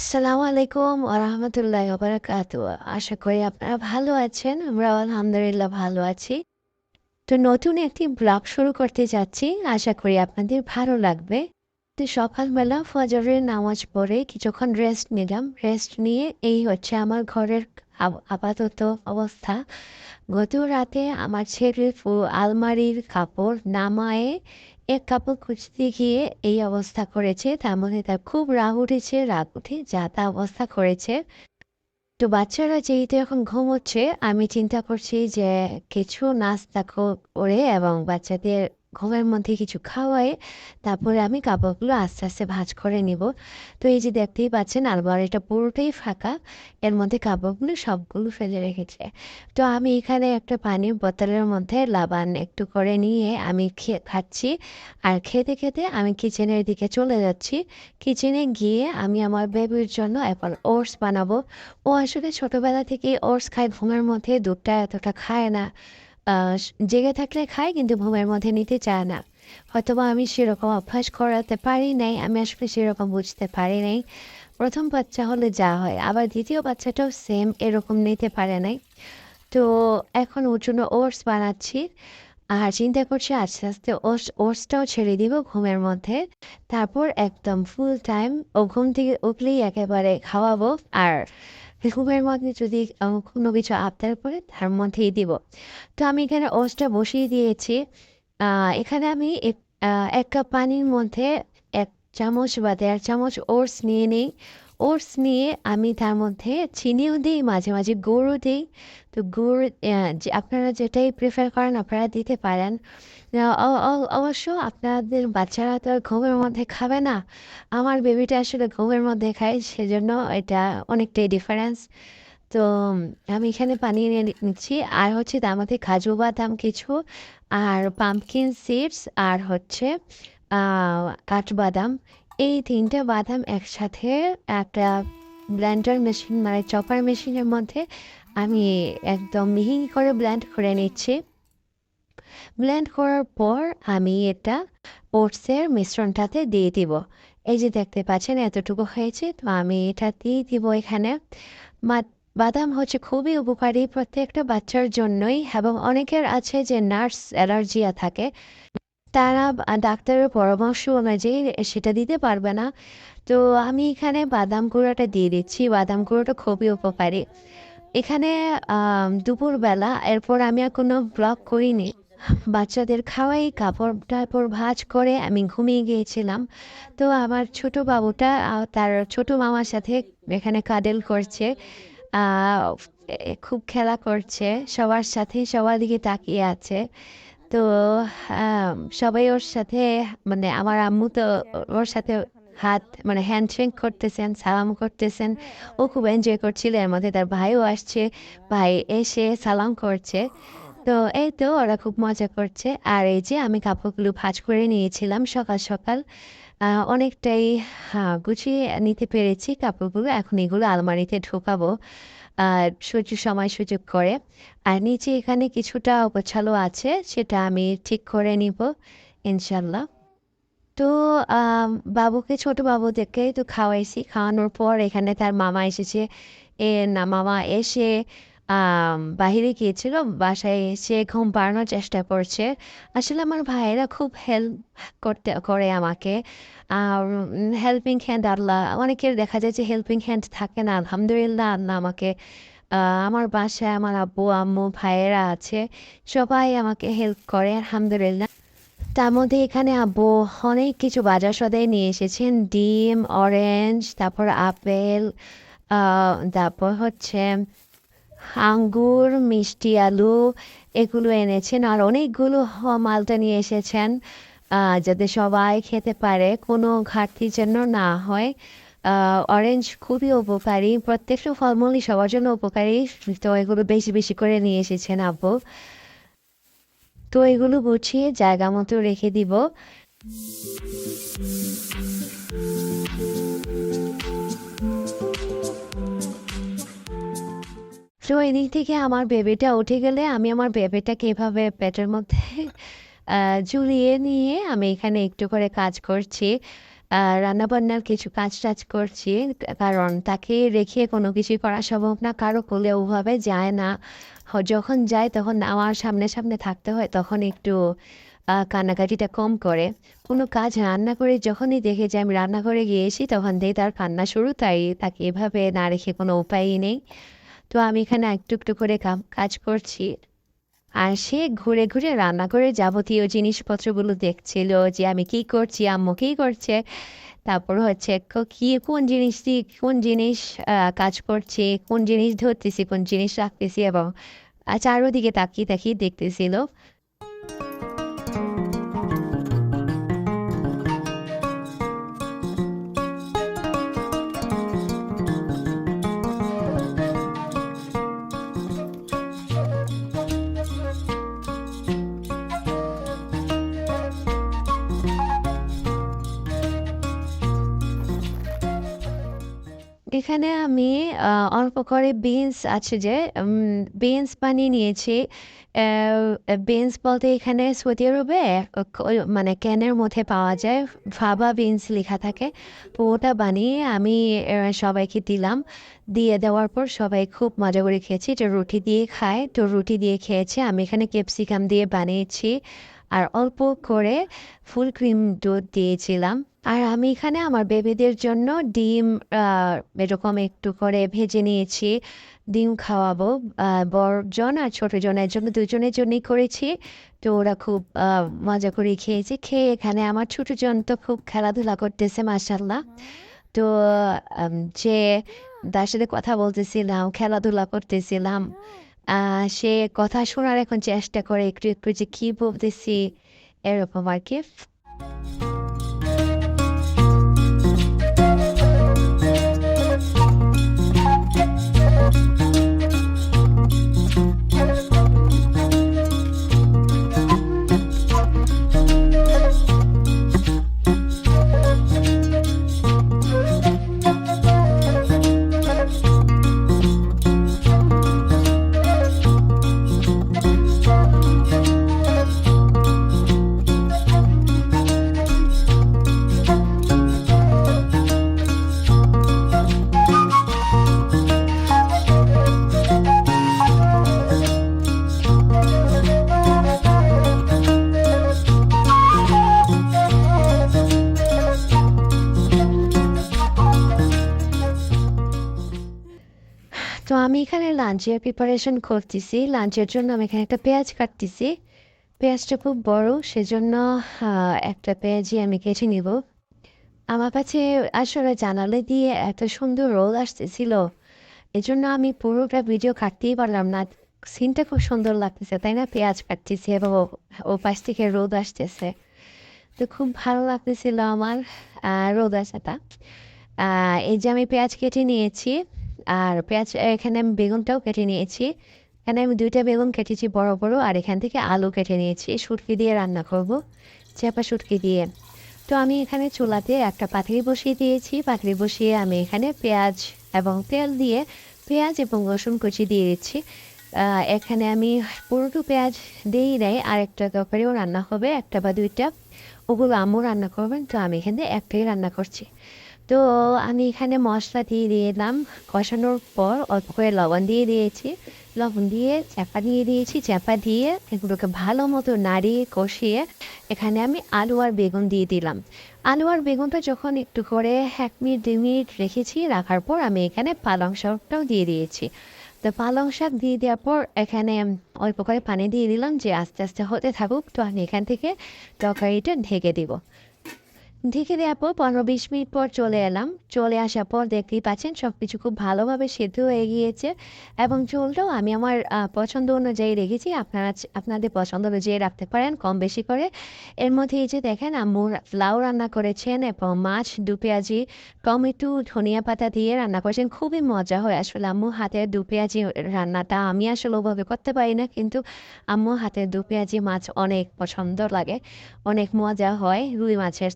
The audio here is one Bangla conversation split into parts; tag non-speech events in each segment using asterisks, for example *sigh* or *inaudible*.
আসসালামু আলাইকুম ওরহামতুল্লাহ বারাকাতু আশা করি আপনারা ভালো আছেন আমরা আলহামদুলিল্লাহ ভালো আছি। তো নতুন একটি ব্লগ শুরু করতে যাচ্ছি, আশা করি আপনাদের ভালো লাগবে। তো সকালবেলা ফজরের নামাজ পড়ে কিছুক্ষণ রেস্ট নিলাম। রেস্ট নিয়ে এই হচ্ছে আমার ঘরের আপাতত অবস্থা। গত রাতে আমার ছেলের আলমারির কাপড় নামায়ে এক কাপড় খুঁজতে গিয়ে এই অবস্থা করেছে। তার মধ্যে তার খুব রাগ উঠেছে, রাগ উঠে যা তা অবস্থা করেছে। তো বাচ্চারা যেহেতু এখন ঘুমোচ্ছে, আমি চিন্তা করছি যে কিছু নাস্তা করে এবং বাচ্চাদের ঘুমের মধ্যে কিছু খাওয়াই, তারপরে আমি কাপড়গুলো আস্তে আস্তে ভাজ করে নিব। তো এই যে দেখতেই পাচ্ছেন আলবার এটা পুরোটাই ফাঁকা, এর মধ্যে কাপড়গুলো সবগুলো ফেলে রেখেছে। তো আমি এখানে একটা পানির বোতলের মধ্যে লাবান একটু করে নিয়ে আমি খে- খাচ্ছি। আর খেতে খেতে আমি কিচেনের দিকে চলে যাচ্ছি। কিচেনে গিয়ে আমি আমার বেবির জন্য এখন ওটস বানাবো। ও আসলে ছোটবেলা থেকে ওটস খায়, ঘুমের মধ্যে দুধটা এতটা খায় না। জেগে থাকলে খায়, কিন্তু ঘুমের মধ্যে নিতে চায় না। হয়তোবা আমি সেরকম অভ্যাস করাতে পারি নাই, আমি আসলে সেরকম বুঝতে পারি নাই। প্রথম বাচ্চা হলে যা হয়, আবার দ্বিতীয় বাচ্চাটাও সেম এরকম নিতে পারে নাই। তো এখন ওর জন্য ওটস বানাচ্ছি, আর চিন্তা করছি আস্তে আস্তে ওটস ওটসটাও ছেড়ে দিব ঘুমের মধ্যে। তারপর একদম ফুল টাইম ও ঘুম থেকে উঠলেই একেবারে খাওয়াবো, আর ঘুমের মধ্যে যদি কোনো কিছু আবদার করে, তার মধ্যেই দিব। তো আমি এখানে ওসটা বসিয়ে দিয়েছি। এখানে আমি এক কাপ পানির মধ্যে এক চামচ বা দেড় চামচ ওটস নিয়ে নিই। ওটস নিয়ে আমি তার মধ্যে চিনিও দিই, মাঝে মাঝে গুঁড়ও দিই। তো গুড় যে আপনারা যেটাই প্রেফার করেন আপনারা দিতে পারেন। অবশ্য আপনাদের বাচ্চারা তো আর ঘুমের মধ্যে খাবে না। আমার বেবিটা আসলে ঘুমের মধ্যে খায়, সেজন্য এটা অনেকটাই ডিফারেন্স তো আমি এখানে পানি নিয়ে নিচ্ছি। আর হচ্ছে তার মধ্যে কাজু বাদাম কিছু, আর পাম্পকিন সিডস আর হচ্ছে কাঠবাদাম। এই তিনটে বাদাম একসাথে একটা ব্লেন্ডার মেশিন মানে চপার মেশিনের মধ্যে আমি একদম মিহি করে ব্ল্যান্ড করে নিচ্ছি। ব্ল্যান্ড করার পর আমি এটা ওটসের মিশ্রণটাতে দিয়ে দিব। এই যে দেখতে পাচ্ছেন, এতটুকু হয়েছে, তো আমি এটা দিয়ে দিব এখানে। বাদাম হচ্ছে খুবই উপকারী প্রত্যেকটা বাচ্চার জন্যই, এবং অনেকের আছে যে নার্স অ্যালার্জিয়া থাকে। তারা ডাক্তারের পরামর্শ অনুযায়ী সেটা দিতে পারবে না। তো আমি এখানে বাদাম গুঁড়োটা দিয়ে দিচ্ছি। বাদাম গুঁড়োটা খুবই উপকারী। এখানে দুপুরবেলা, এরপর আমি আর কোনো ব্লগ করিনি। বাচ্চাদের খাওয়াই কাপড় টাপড় ভাঁজ করে আমি ঘুমিয়ে গিয়েছিলাম। তো আমার ছোট বাবুটা তার ছোট মামার সাথে এখানে কাডেল করছে। খুব খেলা করছে। সবার সাথে সবার দিকে তাকিয়ে আছে। তো সবাই ওর সাথে মানে আমার আম্মু তো ওর সাথে হাত মানে হ্যান্ডশেক করতেছেন সালাম করতেছেন। ও খুব এনজয় করছিল এর মধ্যে তার ভাইও আসছে ভাই এসে সালাম করছে। তো এই তো ওরা খুব মজা করছে। আর এই যে আমি কাপড়গুলো ভাঁজ করে নিয়েছিলাম সকাল সকাল অনেকটাই হ্যাঁ, গুছিয়ে নিতে পেরেছি কাপড়গুলো। এখন এগুলো আলমারিতে ঢোকাবো। সুযোগ সময় সুযোগ করে। আর নিচে এখানে কিছুটা অপছালো আছে, সেটা আমি ঠিক করে নিব ইনশাল্লাহ তো বাবুকে, ছোট দেখে তো খাওয়াইছি। খাওয়ানোর পর এখানে তার মামা এসেছে। এ, না, মামা এসে বাহিরে গিয়েছিল, বাসায় এসে ঘুম পাড়ানোর চেষ্টা করছে। আসলে আমার ভাইয়েরা খুব হেল্প করতে, করে আমাকে। আর হেল্পিং হ্যান্ড আল্লাহ, অনেকের দেখা যায় যে হেল্পিং হ্যান্ড থাকে না, আলহামদুলিল্লাহ আল্লাহ আমাকে। আমার বাসায় আমার আব্বু, আম্মু, ভাইয়েরা আছে, সবাই আমাকে হেল্প করে, আলহামদুলিল্লাহ। তার মধ্যে এখানে আব্বু অনেক কিছু বাজার সদাই নিয়ে এসেছেন, ডিম অরেঞ্জ তারপর আপেল তারপর হচ্ছে আঙ্গুর, মিষ্টি আলু এগুলো এনেছেন আর অনেকগুলো মালটা নিয়ে এসেছেন। যাতে সবাই খেতে পারে, কোনো ঘাটতি যেন না হয়। অরেঞ্জ খুবই উপকারী, প্রত্যেকটা ফলমূলই সবার জন্য উপকারী। তো এগুলো বেশি বেশি করে নিয়ে এসেছেন আব্বু তো এগুলো গুছিয়ে জায়গা মতো রেখে দিব। তো এদিক থেকে আমার বেবিটা উঠে গেলে আমি আমার বেবিটাকে এভাবে পেটের মধ্যে ঝুলিয়ে নিয়ে আমি এখানে একটু করে কাজ করছি। রান্নাবান্নার কিছু কাজ টাজ করছি। কারণ তাকে রেখে কোনো কিছুই করা সম্ভব না। কারও কোলে ওভাবে যায় না। যখন যায় তখন আমার সামনে সামনে থাকতে হয় তখন একটু কান্নাকাটিটা কম করে। কোনো কাজ রান্না করে যখনই দেখে যে আমি রান্নাঘরে গিয়েছি তখন দিয়ে তার কান্না শুরু। তাই তাকে এভাবে না রেখে কোনো উপায়ই নেই। তো আমি এখানে একটু একটু করে কাজ করছি। আর সে ঘুরে ঘুরে রান্না করে যাবতীয় জিনিসপত্রগুলো দেখছিল যে আমি কি করছি, আম্মু কী করছে। তারপর হচ্ছে ক- কোন জিনিস দিয়ে কোন জিনিস কাজ করছে, কোন জিনিস ধরতেছি, কোন জিনিস রাখতেছি এবং চারোদিকে তাকিয়ে তাকিয়ে দেখতেছিল। এখানে আমি অল্প করে বিনস আছে যে বিনস বানিয়ে নিয়েছি। বিনস বলতে এখানে সৌদি আরবে মানে ক্যানের মধ্যে পাওয়া যায়। ভাবা বিনস লেখা থাকে। তো ওটা বানিয়ে আমি সবাইকে দিলাম। দিয়ে দেওয়ার পর সবাই খুব মজা করে খেয়েছি। এটা রুটি দিয়ে খায়। তো রুটি দিয়ে খেয়েছে। আমি এখানে ক্যাপসিকাম দিয়ে বানিয়েছি। আর অল্প করে ফুল ক্রিম দুধ দিয়েছিলাম। আর আমি এখানে আমার বেবিদের জন্য ডিম এরকম একটু করে ভেজে নিয়েছি। ডিম খাওয়াবো বড়জন আর ছোট জনের জন্য, দুজনের জন্যই করেছি। তো ওরা খুব মজা করে খেয়েছে। খেয়ে এখানে আমার ছোট জন তো খুব খেলাধুলা করতেছে মাসাল্লাহ তো যে তার সাথে কথা বলতেছিলাম, খেলাধুলা করতেছিলাম। সে কথা শোনার এখন চেষ্টা করে একটু একটু যে কি বলতেছি এরকম আর কি। তো আমি এখানে লাঞ্চের প্রিপারেশন করতেছি। লাঞ্চের জন্য আমি এখানে একটা পেঁয়াজ কাটতেছি। পেঁয়াজটা খুব বড়, সেজন্য একটা পেঁয়াজই আমি কেটে নিব। আমার কাছে আসলে জানালে দিয়ে এত সুন্দর রোল আসতেছিল। এজন্য আমি পুরোটা ভিডিও কাটতেই পারলাম না। সিনটা খুব সুন্দর লাগতেছে, তাই না? পেঁয়াজ কাটতেছি এবং ও পাশ থেকে রোদ আসতেছে। তো খুব ভালো লাগতেছিল আমার রোদ আসাটা। এই যে আমি পেঁয়াজ কেটে নিয়েছি আর পেঁয়াজ এখানে আমি বেগুনটাও কেটে নিয়েছি। এখানে আমি দুইটা বেগুন কেটেছি বড় বড়, আর এখান থেকে আলু কেটে নিয়েছি। শুটকি দিয়ে রান্না করব, চেপা শুটকি দিয়ে। তো আমি এখানে চুলাতে একটা পাতিলি বসিয়ে দিয়েছি। পাতিলি বসিয়ে আমি এখানে পেঁয়াজ এবং তেল দিয়ে পেঁয়াজ এবং রসুন কুচি দিয়ে দিচ্ছি। এখানে আমি পুরোটু পেঁয়াজ দিই নাই আর একটা তরকারিও রান্না হবে, একটা বা দুইটা। ওগুলো আম্মু রান্না করবেন, তো আমি এখানে একটাই রান্না করছি। তো আমি এখানে মশলা দিয়ে দিলাম কষানোর পর অল্প করে লবণ দিয়ে দিয়েছি। লবণ দিয়ে চাপা দিয়ে দিয়েছি। চাপা দিয়ে এগুলোকে ভালো মতো নাড়িয়ে কষিয়ে এখানে আমি আলু আর বেগুন দিয়ে দিলাম। আলু আর বেগুনটা যখন একটু করে এক মিনিট, দুই মিনিট রেখেছি, রাখার পর আমি এখানে পালং শাকটাও দিয়ে দিয়েছি। তো পালং শাক দিয়ে দেওয়ার পর এখানে অল্প করে পানি দিয়ে দিলাম যে আস্তে আস্তে হতে থাকুক। তো আমি এখান থেকে তরকারিটা ঢেকে দিব। ঢেকে দেওয়ার পর পনেরো বিশ মিনিট পর চলে এলাম। চলে আসার পর দেখতেই পাচ্ছেন সব কিছু খুব ভালোভাবে সেদ্ধ হয়ে গিয়েছে এবং ঝোলটাও আমি আমার পছন্দ অনুযায়ী রেখেছি। আপনারা আপনাদের পছন্দ অনুযায়ী রাখতে পারেন, কম বেশি করে। এর মধ্যে এই যে দেখেন আম্মু লাউ রান্না করেছেন এবং মাছ, দু পেঁয়াজি, টমেটো, ধনিয়া পাতা দিয়ে রান্না করেছেন। খুবই মজা হয়। আসলে আম্মু হাতের দু পেঁয়াজি রান্নাটা আমি আসলে ওভাবে করতে পারি না, কিন্তু আম্মু হাতের দু পেঁয়াজি মাছ অনেক পছন্দ লাগে। অনেক মজা হয়। রুই মাছের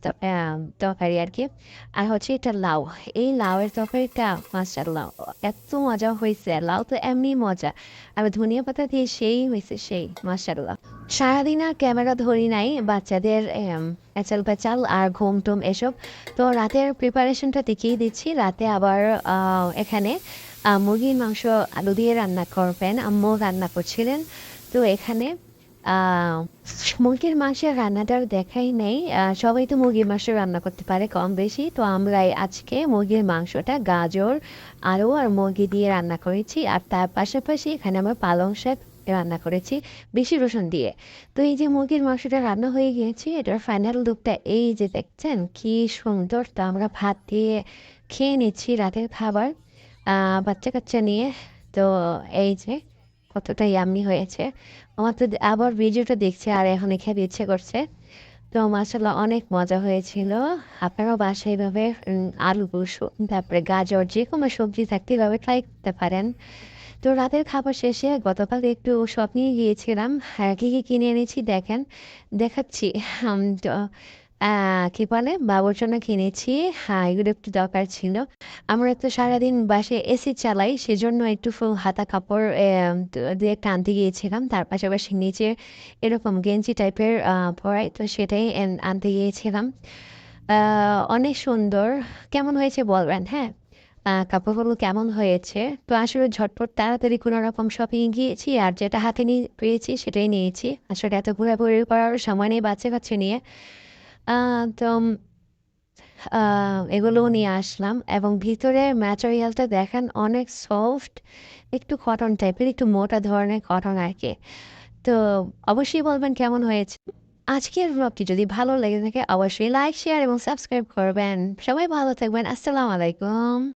ত- আর কি আর হচ্ছে এটা লাউ। এই লাউয়ের তরকারিটা, মাশাআল্লাহ, এত মজা হয়েছে লাউ তো এমনি মজা। আর ধনিয়া পাতা দিয়ে সেই হয়েছে সেই, মাশাআল্লাহ। সারাদিন আর ক্যামেরা ধরি নাই, বাচ্চাদের, এম এচাল-পেচাল আর ঘুম-টুম এসব। তো রাতের প্রিপারেশনটা দেখিয়ে দিচ্ছি। রাতে আবার এখানে মুরগির মাংস আলু দিয়ে রান্না করবেন। আম্মু রান্না করছিলেন। তো এখানে মুরগির মাংসের রান্নাটা আর দেখাই নেই সবাই তো মুরগির মাংস রান্না করতে পারে কম বেশি। তো আমরাই আজকে মুরগির মাংসটা গাজর, আলু আর মুরগি দিয়ে রান্না করেছি। আর তার পাশাপাশি এখানে আমরা পালং শাক রান্না করেছি বেশি রসুন দিয়ে। তো এই যে মুরগির মাংসটা রান্না হয়ে গিয়েছে এটার ফাইনাল লুকটা এই যে দেখছেন কি সুন্দর। তো আমরা ভাত দিয়ে খেয়ে নিচ্ছি রাতের খাবার। বাচ্চা-কাচ্চা নিয়ে। তো এই যে কতটা ইয়াম্মি হয়েছে। আমার তো আবার ভিডিওটা দেখছে আর এখনই খেতে ইচ্ছে করছে। তো মাশাআল্লাহ অনেক মজা হয়েছিল। আপনারাও বাসায় এভাবে উম আলু, তারপরে গাজর যে কোনো সবজি থাকতে এভাবে ট্রাই করতে পারেন। তো রাতের খাবার শেষে গতকাল একটু শপিং এ গিয়েছিলাম। কী কি কিনে এনেছি দেখেন। দেখাচ্ছি। *laughs* তো কি বলে বাবুর জন্য কিনেছি। হ্যাঁ, এগুলো একটু দরকার ছিল। আমরা তো সারাদিন বাসে এসি চালাই। সেজন্য একটু ফুল হাতা কাপড় এ দু-একটা আনতে গিয়েছিলাম। তার পাশাপাশি নিচে এরকম গেঞ্জি টাইপের পরাই তো সেটাই আনতে গিয়েছিলাম। অনেক সুন্দর। কেমন হয়েছে বলবেন, হ্যাঁ? কাপড়গুলো কেমন হয়েছে? তো আসলে ঝটপট তাড়াতাড়ি কোনরকম শপিং এ গিয়েছি আর যেটা হাতে নিয়ে পেয়েছি সেটাই নিয়েছি। আসলে এত ঘোরাঘুরি করার সময় নেই বাচ্চা-কাচ্চা নিয়ে। তো এগুলো নিয়ে আসলাম এবং ভিতরের ম্যাটেরিয়ালটা দেখেন অনেক সফট। একটু কটন টাইপের একটু মোটা ধরনের কটন আর কি তো অবশ্যই বলবেন কেমন হয়েছে। আজকের ব্লগটি যদি ভালো লেগে থাকে অবশ্যই লাইক, শেয়ার এবং সাবস্ক্রাইব করবেন। সবাই ভালো থাকবেন। আসসালামু আলাইকুম।